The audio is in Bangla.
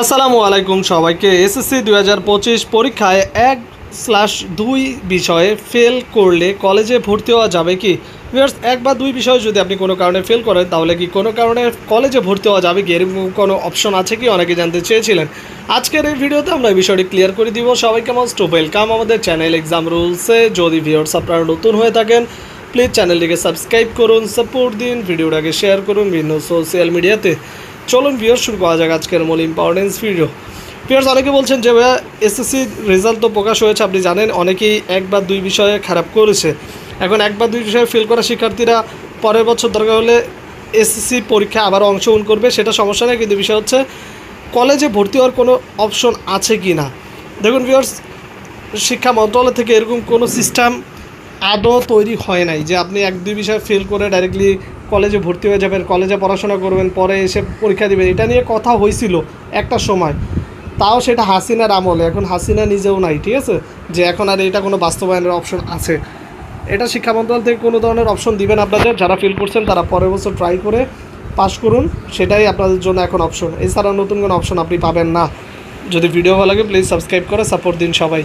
আসসালামু আলাইকুম সবাইকে। এসএসসি দুই হাজার পঁচিশ পরীক্ষায় এক স্ল্যাশ দুই বিষয়ে ফেল করলে কলেজে ভর্তি হওয়া যাবে কি? ভিউয়ার্স এক বা দুই বিষয়ে যদি আপনি কোনো কারণে ফেল করেন, তাহলে কি কোনো কারণে কলেজে ভর্তি হওয়া যাবে কি? এরকম কোনো অপশন আছে কি? অনেকে জানতে চেয়েছিলেন। আজকের এই ভিডিওতে আমরা এই বিষয়টি ক্লিয়ার করে দিব। সবাইকে মোস্ট ওয়েলকাম আমাদের চ্যানেল এক্সাম রুলসে যদি ভিউয়ার্স আপনারা নতুন হয়ে থাকেন প্লিজ চ্যানেলটিকে সাবস্ক্রাইব করুন সাপোর্ট দিন, ভিডিওটাকে শেয়ার করুন বিভিন্ন সোশ্যাল মিডিয়াতে চলুন ভিউয়ার শুরু করা যাক আজকের মূল ইম্পর্টেন্স ভিডিও ভিউয়ার্স, অনেকে বলছেন যে ভাইয়া এসএসসি রেজাল্ট তো প্রকাশ হয়েছে, আপনি জানেন, অনেকেই এক বা দুই বিষয়ে খারাপ করেছে। এখন এক বা দুই বিষয়ে ফেল করা শিক্ষার্থীরা পরের বছর দরকার হলে এসএসসি পরীক্ষা আবার অংশগ্রহণ করবে, সেটা সমস্যা নেই কিন্তু বিষয় হচ্ছে কলেজে ভর্তি হওয়ার কোনো অপশন আছে কি না? দেখুন ভিউয়ার্স, শিক্ষা মন্ত্রণালয় থেকে এরকম কোনো সিস্টেম আদৌ তৈরি হয় নাই যে আপনি এক, দুই বিষয়ে ফেল করে ডাইরেক্টলি কলেজে ভর্তি হয়ে যাবেন, কলেজে পড়াশোনা করবেন, পরে এসে পরীক্ষা দিবেন। এটা নিয়ে কথা হয়েছিল একটা সময়। তাও সেটা হাসিনার আমলে। এখন হাসিনা নিজেও নাই, ঠিক আছে? যে এখন আর এটা কোনো বাস্তবায়নের অপশন আছে। এটা শিক্ষা মন্ত্রণালয় থেকে কোনো ধরনের অপশন দিবেন আপনাদের। যারা ফিল করছেন, তারা পরের বছর ট্রাই করে পাস করুন। সেটাই আপনাদের জন্য এখন অপশন এছাড়া নতুন কোনো অপশন আপনি পাবেন না। যদি ভিডিও ভালো লাগে প্লিজ সাবস্ক্রাইব করে সাপোর্ট দিন সবাই।